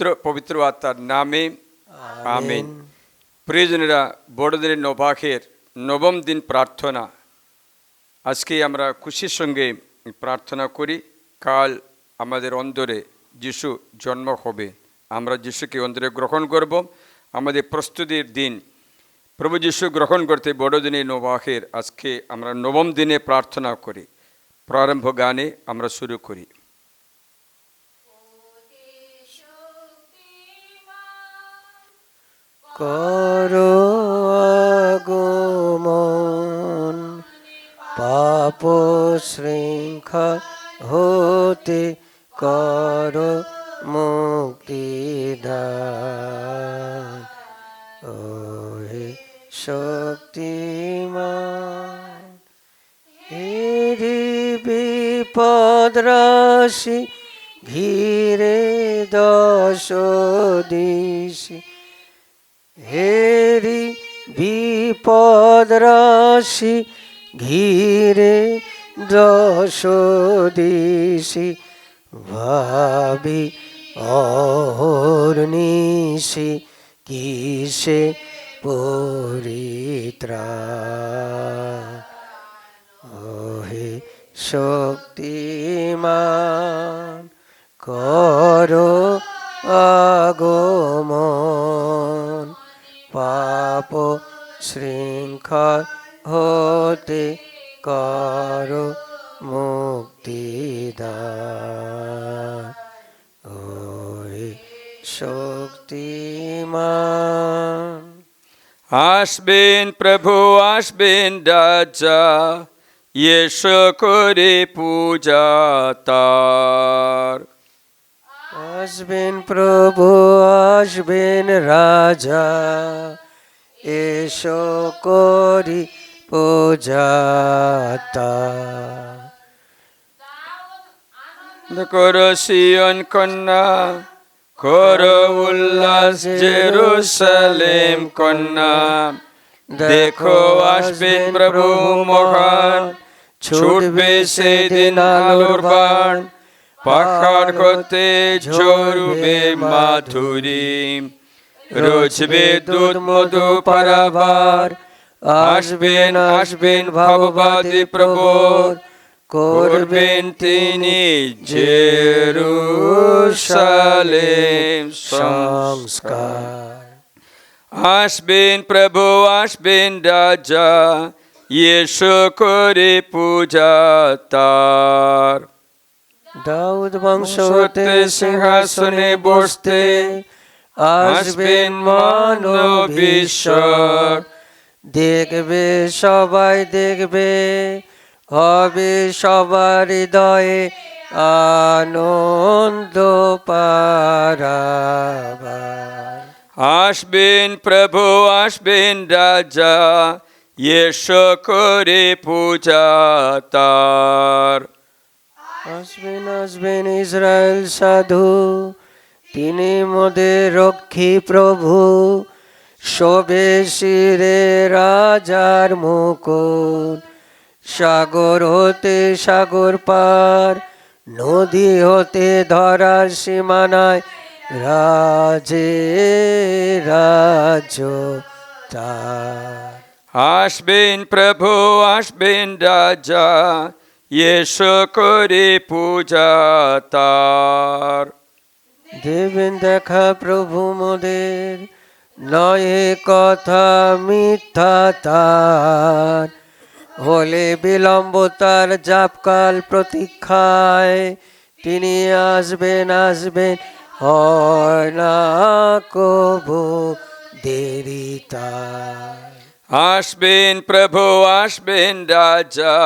পিতা পুত্র পবিত্র আত্মার নামে আমেন প্রিয়জনেরা বড়দিনের নবাখের নবম দিন প্রার্থনা আজকে আমরা খুশির সঙ্গে প্রার্থনা করি কাল আমাদের অন্তরে যিশু জন্ম হবে আমরা যিশুকে অন্তরে গ্রহণ করব আমাদের প্রস্তুতির দিন প্রভু যিশু গ্রহণ করতে বড়দিনে নবাখের আজকে আমরা নবম দিনে প্রার্থনা করি প্রারম্ভ গানে আমরা শুরু করি করো আগমন। পাপ শৃঙ্খল হতে করো মুক্তিদান। ওহে শক্তিমান হেরি বিপদ রাশি ঘিরে দশ দিশি। হেরি বিপদ রাশি ঘিরে দশ দিশি ভাবি অহর্নিশি কিসে পরিত্রা? ওহে শক্তিমান করো আগমন। পাপ শৃঙ্খল হতে করো মুক্তিদান ওহে শক্তিমান। আসবেন প্রভু, আসবেন রাজা, এসো করে পূজা তার। আসবেন প্রভু, আসবেন রাজা। এসো করি পূজাতা করো সিয়ন কন্যা, করো উল্লাস জেরুসালেম কন্যা। দেখো আসবেন প্রভু মহান, ছুটবে সেদিন আলোর বাণ। পাখার হতে ঝরবে মাধুরী। রোজবে দুধ মধু পারাবার। আসবেন আসবেন ভাববাদী প্রভুর করবেন তিনি জেরুসালেম সংস্কার। আসবেন প্রভু আসবেন রাজা। এসো করে পূজা তার। দাউদ বংশ হতে সিংহাসনে বসতে আসবেন মানব ঈশ্বর দেখবে সবাই, দেখবে, হবে সবার হৃদয়ে আনন্দ আসবেন প্রভু, আসবেন রাজা, এসো করে পূজা তার। আসবেন আসবেন ইসরায়েল সাধু। তিনি মোদের রক্ষী প্রভু। শোভে শিরে রাজার মুকুট। সাগর হতে সাগর পার, নদী হতে ধরার সীমানায় রাজে রাজ আসবেন প্রভু, আসবেন রাজা। এসো করে পূজা তার। দেবেন দেখা প্রভু মোদের নয়ে কথা মিথ্যা তার। হলে বিলম্ব তার জাপকাল প্রতীক্ষায় তিনি আসবেন আসবেন হয় না কবু দেরি তার। আসবেন প্রভু আসবেন রাজা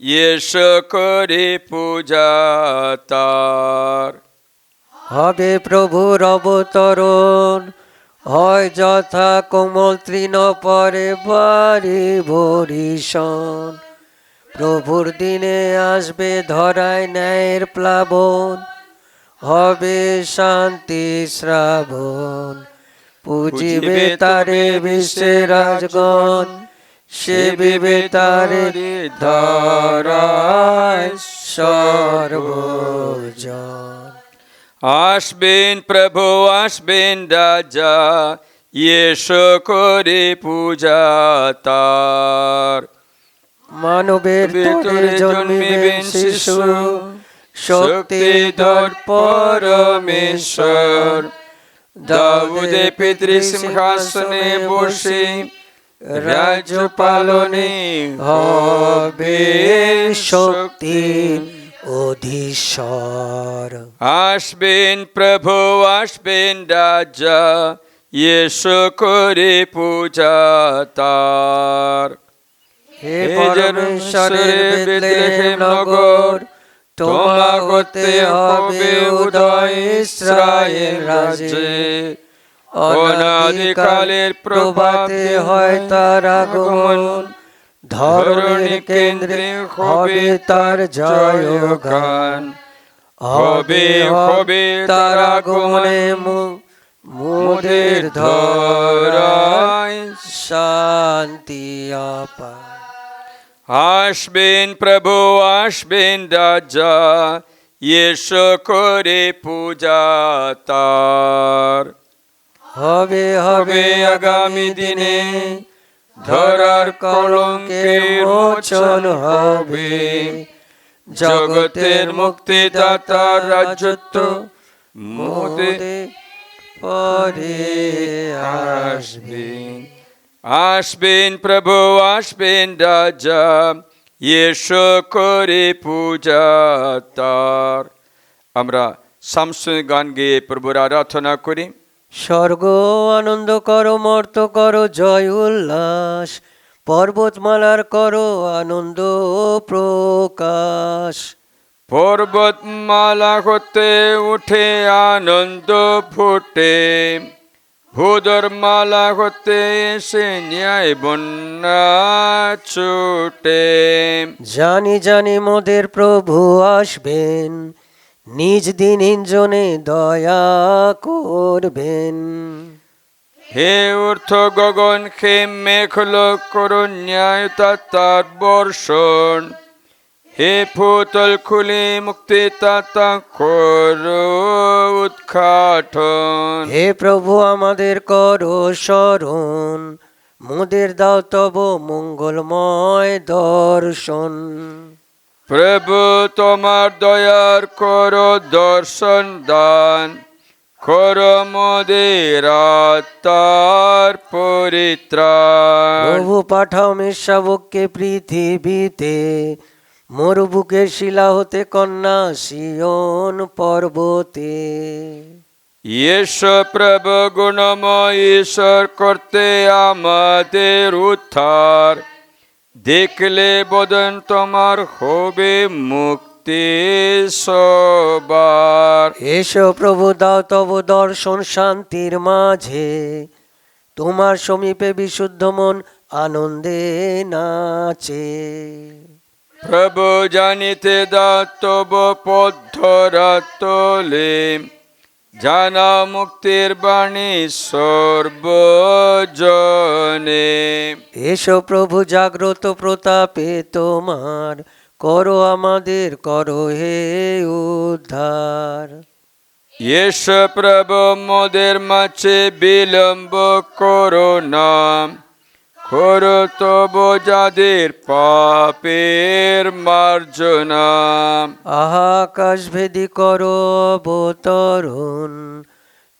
এসো করে পূজা তার। হবে প্রভুর অবতরণ হয় যথা কোমল তৃণ পরে বাড়ি ভরিষণ প্রভুর দিনে আসবে ধরায় ন্যায়ের প্লাবন হবে শান্তি শ্রাবণ। পুজিবে তারে বিশ্বে রাজগণ। সেবিবে তারে ধরায় সর্বজন। আসবেন প্রভু আসবেন রাজা এসো করে পূজা তার। মানবের তরে জন্মিবেন শিশু শক্তিধর পরমেশ্বর। দাউদে পিতৃ সিংহাসনে বসে রাজ্য পালনে হবে শক্তি অধীশ্বর আসবেন প্রভু আসবেন রাজা এসো করে পূজা তার। হে পরমেশ্বরের নগর তোমা হতে হবে উদয় ইসরায়েল রাজে অনাদিকালের প্রভাতে হয় তার আগমন। ধরণী কেন্দ্রে হবে তার জয় গান হবে হবে তার আগমনে মোদের ধরায় শান্তি আপা আসবেন প্রভু, আসবেন রাজা, এসো করে পূজা তার। হবে হবে আগামী দিনে। ধরার কলঙ্কের মোচন হবে। জগতের মুক্তিদাতার রাজত্ব মোদে পরে আসবে। আসবেন প্রভু, আসবেন রাজা, এসো করে পূজা তার। আমরা সামসুন গান গেয়ে প্রভুর আরাধনা করি। স্বর্গ আনন্দ করো মর্ত কর জয় উল্লাস। পর্বতমালার করো আনন্দ প্রকাশ। পর্বতমালা হতে উঠে আনন্দ ফুটে। ভূদর মালা হতে এসে ন্যায় বন্যা ছুটে। জানি জানি মোদের প্রভু আসবেন। নিজ দিন ইঞ্জনে দয়া করবেন। হে অর্থ গগন হে মেঘল করুন ন্যায় তার বর্ষণ। হে ফুতল খুলে মুক্তি তাতা করো উৎখাটন হে প্রভু আমাদের করো স্মরণ। মোদের দাও তব মঙ্গলময় দর্শন। প্রভু তোমার দয়ার করো দর্শন দান করো মোদের আত্মার পরিত্রাণ। প্রভু পাঠাও মেষাবককে পৃথিবীতে মরুবুকের শিলা হতে কন্যা সিয়ন পর্বতে। ঈশ্বর প্রভু গুণময় ঈশ্বর করতে আমাদের উদ্ধার। দেখলে বদন তোমার হবে মুক্তি সবার। এসো প্রভু দাও তব দর্শন শান্তির মাঝে। তোমার সমীপে বিশুদ্ধ মন আনন্দে নাচে। প্রভু জানিতে দাতব পদ্ধরা তোলে। জানা মুক্তির বাণী সর্বজনে। এসো প্রভু জাগ্রত প্রতাপে তোমার করো আমাদের করো হে উদ্ধার। এস প্রভু মোদের মাঝে বিলম্ব করো নাম করো তব যাদের পাপের মার্জনা। আকাশ ভেদি করো অবতরণ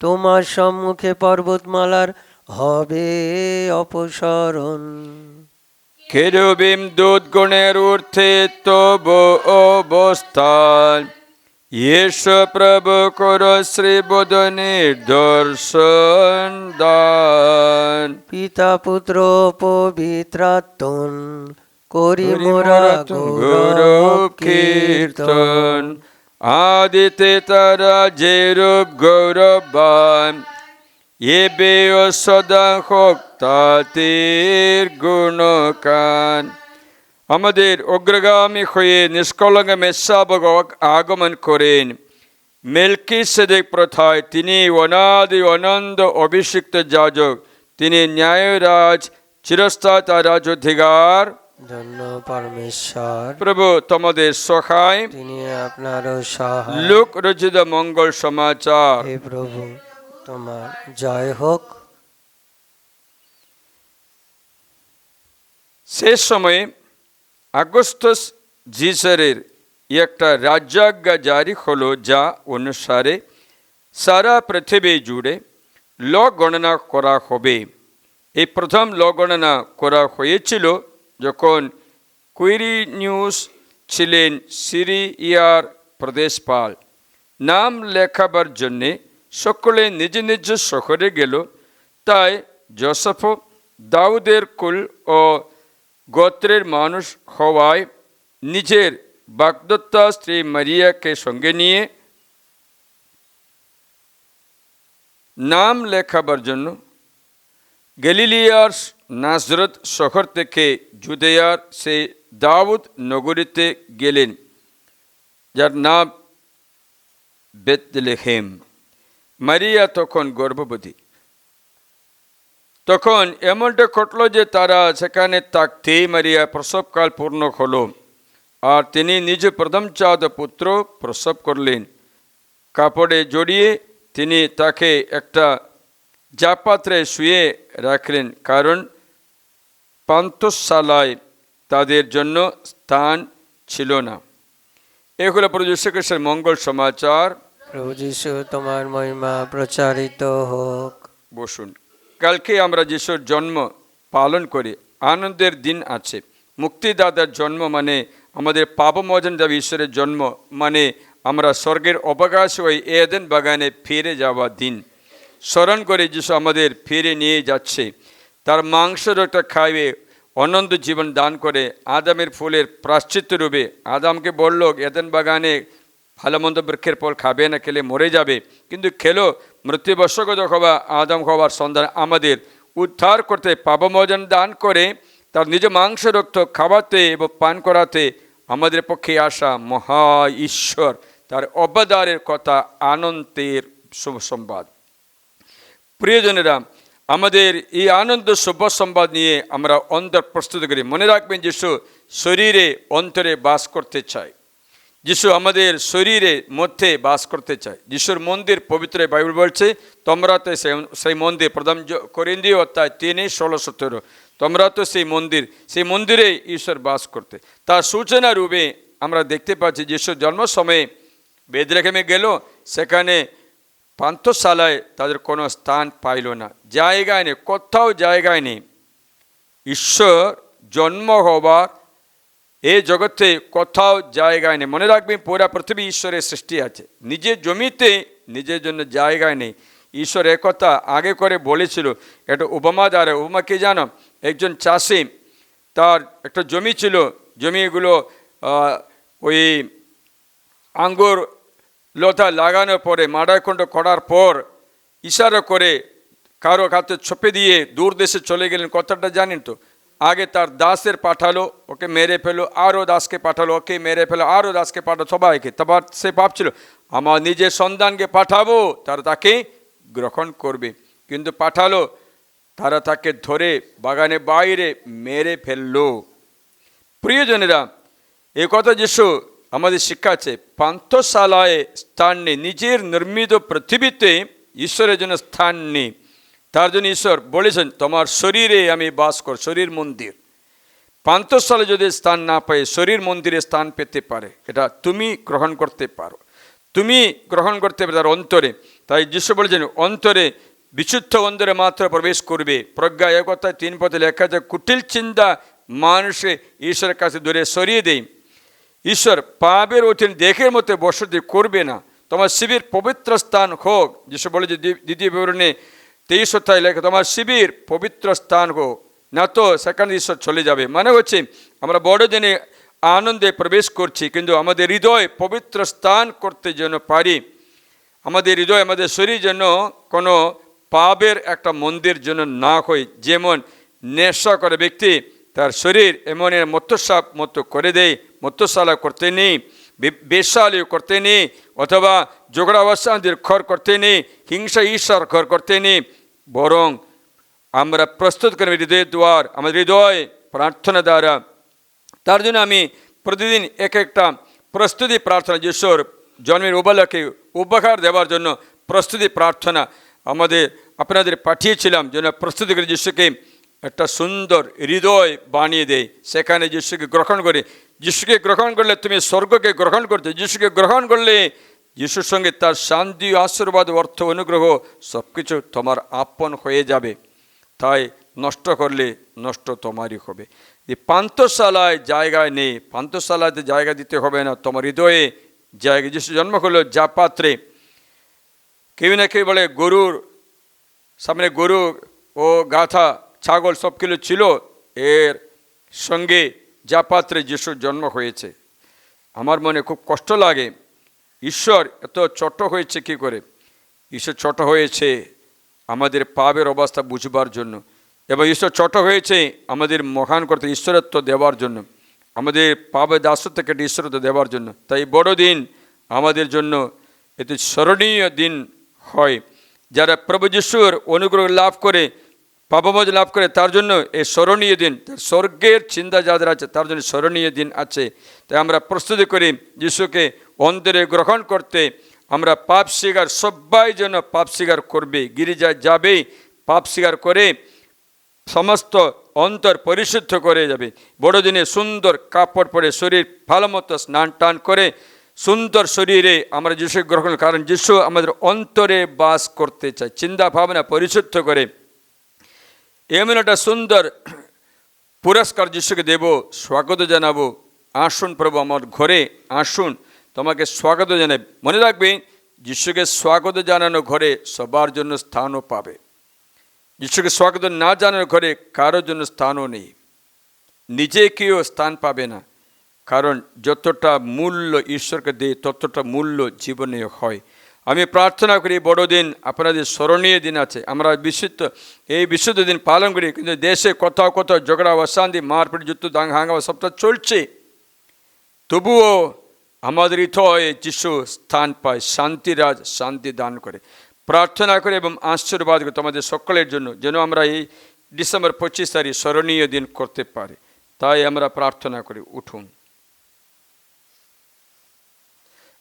তোমার সম্মুখে পর্বতমালার হবে অপসরণ। খেরুবিম দুধ গুণের ঊর্ধ্বে তব অবস্থান। এস প্রভু কর শ্রীবদনের দর্শন দান পিতা পুত্র পবিত্রাত্মন করি মোরা গৌরব কীর্তন আদিতে তারা যে রূপ গৌরবান এবে ও সদা হোক তাতের গুণকান আমাদের অগ্রগামী হয়ে নিষ্কলঙ্গ মেসাবক আগমন করেন। মেলকি সেদেক প্রথায় তিনি অনাদি অনন্দ অভিষিক্ত যাজক। তিনি ন্যায়রাজ চিরস্তা তার রাজ অধিকার ধন্য পরমেশ্বর। প্রভু তোমাদের সহায়। তিনি আপনারও সহায়। লোক রচিত মঙ্গল সমাচার। হে প্রভু তোমার জয় হোক। শেষ সময়ে আগস্টস জিসারের একটা রাজ্যাজ্ঞা জারি হলো যা অনুসারে সারা পৃথিবী জুড়ে ল গণনা করা হবে। এই প্রথম ল গণনা করা হয়েছিল যখন কুইরি নিউজ ছিলেন সিরিয়ার প্রদেশপাল। নাম লেখাবার জন্যে সকলে নিজ নিজ শহরে গেল। তাই জোসেফ, দাউদের কুল ও গোত্রের মানুষ হওয়ায় নিজের বাগদত্তা স্ত্রী মারিয়াকে সঙ্গে নিয়ে নাম লেখাবার জন্য গেলিলিয়ার নাজরত শহর থেকে জুদেয়ার সে দাউদ নগরীতে গেলেন, যার নাম বেতলেহেম। মারিয়া তখন গর্ভবতী। তখন এমনটা ঘটল যে তারা সেখানে থাকতেই মারিয়া প্রসবকাল পূর্ণ হল আর তিনি নিজ প্রথম চাঁদ পুত্র প্রসব করলেন। কাপড়ে জড়িয়ে তিনি তাকে একটা জাপাত্রে শুয়ে রাখলেন কারণ পান্তশালায় তাদের জন্য স্থান ছিল না। এগুলো প্রভু যীশু খ্রিস্টের মঙ্গল সমাচার। প্রভু যিশু তোমার মহিমা প্রচারিত হোক। বসুন। কালকে আমরা যিশুর জন্ম পালন করি, আনন্দের দিন আছে। মুক্তিদাতার জন্ম মানে আমাদের পাপমোচন যাবে, ঈশ্বরের জন্ম মানে আমরা স্বর্গের অবকাশ ওই এদেন বাগানে ফিরে যাওয়া দিন। স্মরণ করে যিশু আমাদের ফিরে নিয়ে যাচ্ছে। তার মাংস রোগটা খাইয়ে অনন্ত জীবন দান করে আদামের ফুলের প্রাশ্চিত্য রূপে আদামকে বলল, এদেন বাগানে ভালো মন্দ বৃক্ষের ফল খাবে না, খেলে মরে যাবে। কিন্তু খেলো মৃত্যুবশগত হওয়া আদম হওয়ার সন্ধান আমাদের। উদ্ধার করতে পাপমোচন দান করে, তার নিজ মাংস রক্ত খাওয়াতে এবং পান করাতে আমাদের পক্ষে আসা মহা ঈশ্বর। তার অবদারের কথা আনন্দের শুভ সংবাদ। প্রিয়জনেরা, আমাদের এই আনন্দ শুভ সংবাদ নিয়ে আমরা অন্তর প্রস্তুত করি। মনে রাখবেন, যিশু শরীরে অন্তরে বাস করতে চায়। যিশু আমাদের শরীরে মধ্যে বাস করতে চায়। যিশুর মন্দির পবিত্র বাইবেল বলছে, তোমরা তো সেই মন্দির প্রথম করিন্দি অধ্যায় তিনে, ষোলো, সতেরো। তোমরা তো সেই মন্দির, সেই মন্দিরে ঈশ্বর বাস করতে। তার সূচনা রূপে আমরা দেখতে পাচ্ছি, যিশুর জন্ম সময়ে বেদরেখেমে গেল, সেখানে পান্থশালায় তাদের কোনো স্থান পাইল না। জায়গায় নেই, কোথাও জায়গায় নেই। ঈশ্বর জন্ম হবার এই জগতে কোথাও জায়গায় নেই। মনে রাখবেন, পুরা পৃথিবী ঈশ্বরের সৃষ্টি আছে। নিজের জমিতে নিজের জন্য জায়গায় নেই। ঈশ্বর একথা আগে করে বলেছিল একটা উপমা দ্বারা। উপমা কি জানো? একজন চাষি, তার একটা জমি ছিল। জমিগুলো ওই আঙ্গুর লতা লাগানোর পরে মাডাখণ্ড করার পর ইশারা করে কারও হাতে ছপে দিয়ে দূর দেশে চলে গেলেন। কথাটা জানেন তো? আগে তার দাসের পাঠালো, ওকে মেরে ফেলো আরও দাসকে পাঠালো, ওকে মেরে ফেলো আরও দাসকে পাঠালো, সবাইকে। তারপর সে ভাবছিল, আমার নিজের সন্তানকে পাঠাবো, তারা তাকে গ্রহণ করবে। কিন্তু পাঠালো, তারা তাকে ধরে বাগানে বাইরে মেরে ফেলল। প্রিয়জনেরা, এ কথা যিশু আমাদের শিক্ষা আছে পান্থশালায় স্থান নেই, নিজের নির্মিত পৃথিবীতে ঈশ্বরের জন্য স্থান নেই। তার জন্য ঈশ্বর বলেছেন, তোমার শরীরে আমি বাস কর, শরীর মন্দির। পান্থশালে যদি স্থান না পায়, শরীর মন্দিরে স্থান পেতে পারে। এটা তুমি গ্রহণ করতে পারো। তুমি গ্রহণ করতে পারো তার অন্তরে। তাই যিশু বলেছেন, অন্তরে, বিশুদ্ধ অন্তরে মাত্র প্রবেশ করবে। প্রজ্ঞা একতায় তিন পথে লেখা আছে, কুটিল চিন্তা মানুষে ঈশ্বরের কাছে দূরে সরিয়ে দেয় ঈশ্বর পাপের অধীন দেখের মধ্যে বসতি করবে না। তোমার শিবির পবিত্র স্থান হোক। যিশু বলে যে দ্বিতীয় বিবরণে তেইশ অধ্যায় লেখা, তোমার শিবির পবিত্র স্থান হোক না তো, সেখানে ঈশ্বর চলে যাবে। মানে হচ্ছে আমরা বড়দিনে আনন্দে প্রবেশ করছি, কিন্তু আমাদের হৃদয় পবিত্র স্থান করতে যেন পারি। আমাদের হৃদয়, আমাদের শরীর যেন কোনো পাপের একটা মন্দির যেন না হয়, যেমন নেশা করে ব্যক্তি তার শরীর এমন মত্যসাপ মতো করে দেয় মত্যশালা করতে নেই, বে- বেশ্যালয় করতে নেই, অথবা ঝগড়াবস্থাদের ঘর করতে নেই, হিংসা ঈশ্বর ঘর করতে নেই বরং আমরা প্রস্তুত করি হৃদয়ের দ্বার আমাদের হৃদয় প্রার্থনা দ্বারা। তার জন্য আমি প্রতিদিন এক একটা প্রস্তুতি প্রার্থনা, যিশোর জন্মের উপলক্ষে উপহার দেওয়ার জন্য প্রস্তুতি প্রার্থনা আমাদের, আপনাদের পাঠিয়েছিলাম, যেন প্রস্তুতি করে যিশুকে একটা সুন্দর হৃদয় বানিয়ে দেয়। সেখানে যিশুকে গ্রহণ করে, যিশুকে গ্রহণ করলে তুমি স্বর্গকে গ্রহণ করতে, যিশুকে গ্রহণ করলে যিশুর সঙ্গে তার শান্তি, আশীর্বাদ, অর্থ, অনুগ্রহ সব কিছু তোমার আপন হয়ে যাবে। তাই নষ্ট করলে নষ্ট তোমারই হবে। এই পান্থশালায় জায়গায় নেই। পান্থশালাতে জায়গা দিতে হবে না। তোমার হৃদয়ে জায়গা। যিশু জন্ম করল যা পাত্রে কেউ না কেউ বলে গরুর সামনে গরু ও গাথা ছাগল সব কিছু ছিল। এর সঙ্গে যা পাত্রে যিশুর জন্ম হয়েছে। আমার মনে খুব কষ্ট লাগে। ঈশ্বর এত ছোট হয়েছে কি করে? ঈশ্বর ছোট হয়েছে আমাদের পাপের অবস্থা বুঝবার জন্য। এবং ঈশ্বর ছোট হয়েছে আমাদের মহান করতে ঈশ্বরত্ব দেওয়ার জন্য। আমাদের পাপের দাসত্ব থেকে ঈশ্বরত্ব দেওয়ার জন্য। তাই বড় দিন আমাদের জন্য এতে স্মরণীয় দিন হয়। যারা প্রভু যিশুর অনুগ্রহ লাভ করে পাপমজ লাভ করে, তার জন্য এই স্মরণীয় দিন স্বর্গের চিন্তা যাদের আছে, তার জন্য স্মরণীয় দিন আছে। তাই আমরা প্রস্তুতি করি যিশুকে অন্তরে গ্রহণ করতে। আমরা পাপ স্বীকার, সবাই যেন পাপ স্বীকার করবে। গিরিজা যাবে, পাপ স্বীকার করে সমস্ত অন্তর পরিশুদ্ধ করে যাবে। বড়দিনে সুন্দর কাপড় পরে শরীর ভালো মতো স্নান টান করে সুন্দর শরীরে আমরা যিশু গ্রহণ কারণ যিশু আমাদের অন্তরে বাস করতে চায়, চিন্তা ভাবনা পরিশুদ্ধ করে। এমন একটা সুন্দর পুরস্কার যিশুকে দেব, স্বাগত জানাব। আসুন প্রভু আমার ঘরে, আসুন। তোমাকে স্বাগত জানাই। মনে রাখবে, যিশুকে স্বাগত জানানো ঘরে সবার জন্য স্থানও পাবে। যিশুকে স্বাগত না জানার ঘরে কারোর জন্য স্থানও নেই। নিজে কেউ স্থান পাবে না। কারণ যতটা মূল্য ঈশ্বরকে দেয়, ততটা মূল্য জীবনে হয়। আমি প্রার্থনা করি, বড়দিন আপনাদের স্মরণীয় দিন আছে। আমরা বিশুদ্ধ, এই বিশুদ্ধ দিন পালন করি, কিন্তু দেশে কোথাও কোথাও ঝগড়া, অশান্তি, মারপিট, যুদ্ধ, দাঙ্গা, হাঙ্গামা সবটা চলছে। তবুও আমাদের হৃদয়ে যিশু স্থান পায় শান্তিরাজ শান্তি দান করে। প্রার্থনা করে এবং আশীর্বাদ করে তোমাদের সকলের জন্য, যেন আমরা এই ডিসেম্বর পঁচিশ তারিখ স্মরণীয় দিন করতে পারি। তাই আমরা প্রার্থনা করি, উঠুন।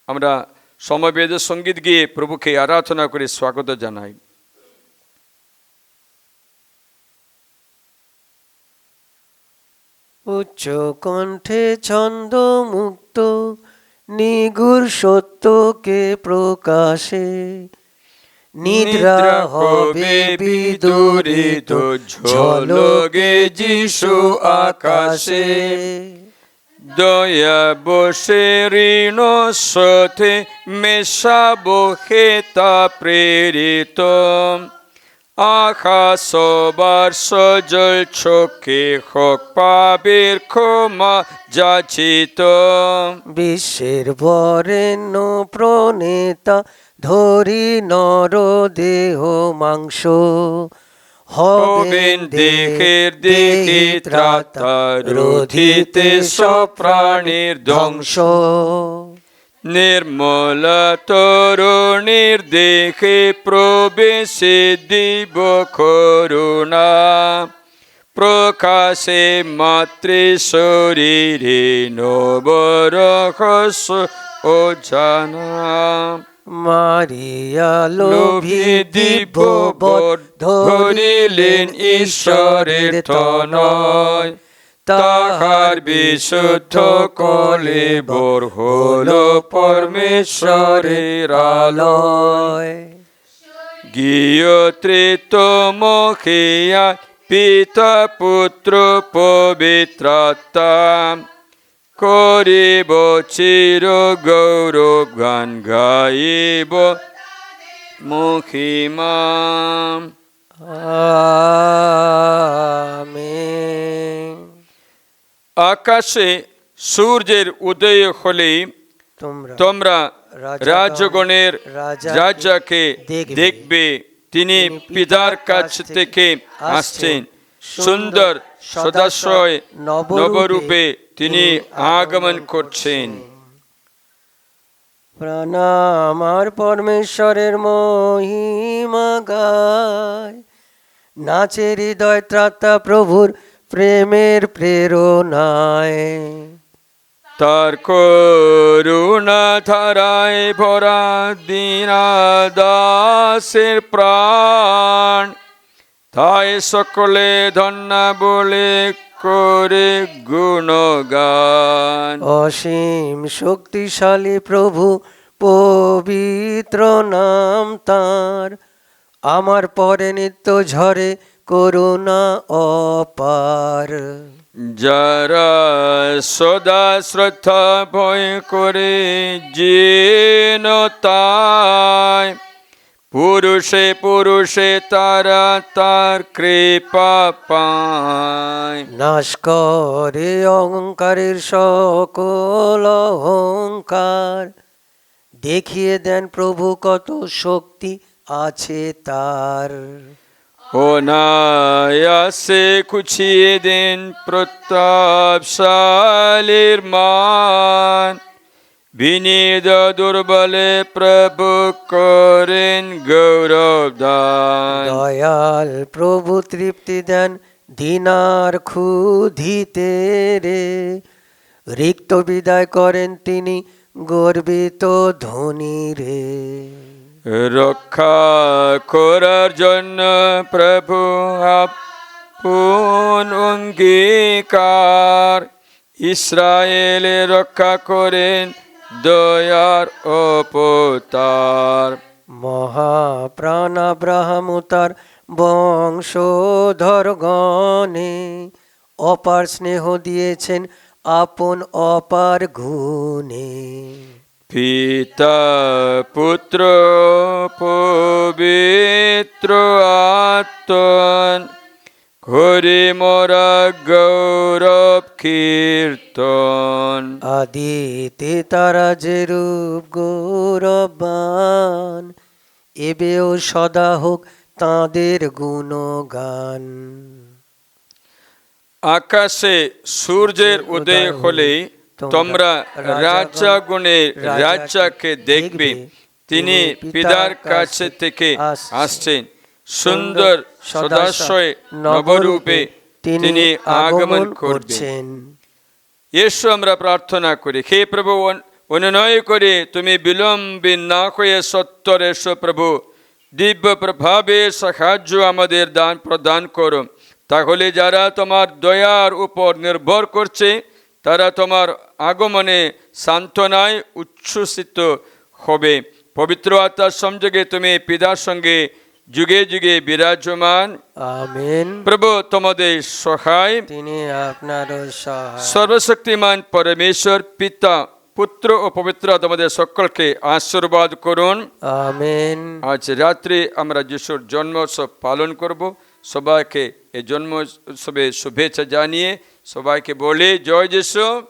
আমরা সমবেদ সংগীত গিয়ে প্রভুকে আরাধনা করে স্বাগত জানাই। উচ্চ কণ্ঠে ছন্দ মুক্ত নিগুর সত্যকে প্রকাশে। নিদ্রা হবে বিদূরিত ঝলকে যিশু আকাশে। দয়া বসে ঋণ সথে মেশাবো হেতা প্রেরিত। আকাশ সবার সজল চোখে হোক পাবের ক্ষমা যাচিত। বিশ্বের বরেণ্য প্রণেতা ধরি নর দেহ মাংস। হবেন দেহের দেহে ত্রাতা রোধিতে সব প্রাণীর ধ্বংস। নির্মল তরুণীর দেখে প্রবেশে দিব করুণা। প্রকাশে মাতৃ শরীরে নবরহস্য ও জানা। মারিয়া লোভী দিব্য ধরিলেন ঈশ্বরের তনয়। তাহার বিশুদ্ধ কলে ভোর হল পরমেশ্বরের আলয়। গিয় তৃতমখিয়া পিতা পুত্র পবিত্রতা করিব চির গৌরব গান গাইব। মহিমা। আমেন। আকাশে সূর্যের উদয় হলেই তোমরা তোমরা রাজাগণ- রাজগণের রাজাকে। দেখবে। তিনি পিতার কাছ থেকে আসছেন। সুন্দর সদাশয় নবরূপে তিনি আগমন করছেন। প্রাণা আমার পরমেশ্বরের মহিমা গায়। নাচে হৃদয় ত্রাতা প্রভুর প্রেমের প্রেরণায়। তার করুণা ধারায় ভরা দিনা দাসের প্রাণ তাই সকলে ধন্য বলে করে গুণগান। অসীম শক্তিশালী প্রভু পবিত্র নাম তার। আমার পরে নিত্য ঝরে করুণা অপার। যারা সদা শ্রদ্ধা ভয় করে যেন তাই পুরুষে পুরুষে তারা তার কৃপা পায়। নাশ করে অহংকারের সকল অহংকার। দেখিয়ে দেন প্রভু কত শক্তি আছে তার। ও নায়াসে খুছিয়ে দেন প্রতাপশালীর মান। বিনীত দুর্বলে প্রভু করেন গৌরব দান দয়াল প্রভু তৃপ্তি দেন দিনার ক্ষুধিতে রে। রিক্ত বিদায় করেন তিনি গর্বিত ধনী রে। রক্ষা করার জন্য প্রভু আপন অঙ্গীকার। ইসরায়েলে রক্ষা করেন দয়ার অপতার মহাপ্রাণ আব্রাহাম ও তার বংশধর গণে অপার স্নেহ দিয়েছেন আপন অপার গুণে। পিতা পুত্র পবিত্র আত্মন করি মোরা গৌরব কীর্তন আদিতে তারা যে রূপ গৌরবান এবেও সদা হোক তাঁদের গুণগান আকাশে সূর্যের উদয় হলে তোমরা রাজা গুণে রাজাকে দেখবে তিনি পিতার কাছে থেকে আসছেন সুন্দর সদাশয় নবরূপে তিনি আগমন করছেন। এসো আমরা প্রার্থনা করি। হে প্রভু অনুনয় করে তুমি বিলম্বে না হয়ে সত্তর এসো প্রভু। দিব্য প্রভাবে সাহায্য আমাদের দান প্রদান করো। তাহলে যারা তোমার দয়ার উপর নির্ভর করছে, তারা তোমার আগমনে সান্ত্বনায় উচ্ছ্বসিত হবে। পবিত্র আত্মার সংযোগে তুমি পিতার সঙ্গে যুগে যুগে বিরাজমান। আমেন। প্রভু তোমাদের সহায়। তিনি আপনারও সহায়। সর্বশক্তিমান পরমেশ্বর পিতা পুত্র ও পবিত্র তোমাদের সকলকে আশীর্বাদ করুন। আমিন। আজ রাত্রে আমরা যিশুর জন্মোৎসব পালন করব। সবাইকে এই জন্ম উৎসবে শুভেচ্ছা জানিয়ে সবাইকে বলে জয় যিশু।